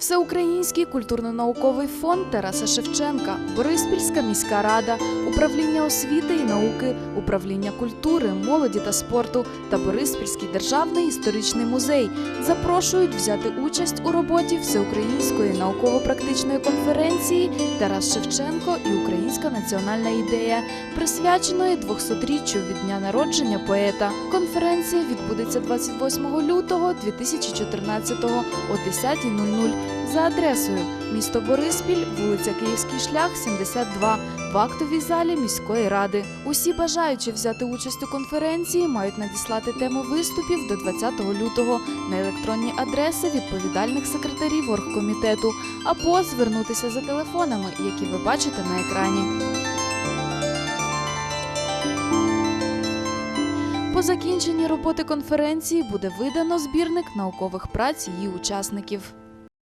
Всеукраїнський культурно-науковий фонд Тараса Шевченка, Бориспільська міська рада, управління освіти і науки, управління культури, молоді та спорту та Бориспільський державний історичний музей. Запрошують взяти участь у роботі Всеукраїнської науково-практичної конференції Тарас Шевченко і Українська національна ідея, присвяченої 200-річчю від дня народження поета. Конференція відбудеться 28 лютого 2014 о 10.00 за адресою місто Бориспіль, вулиця Київський шлях, 72 в актовій залі міської ради. Усі бажаючі взяти участь у конференції мають надіслати тему виступів до 20 лютого на електронні адреси відповідальних секретарів оргкомітету або звернутися за телефонами, які ви бачите на екрані. По закінченні роботи конференції буде видано збірник наукових праць її учасників.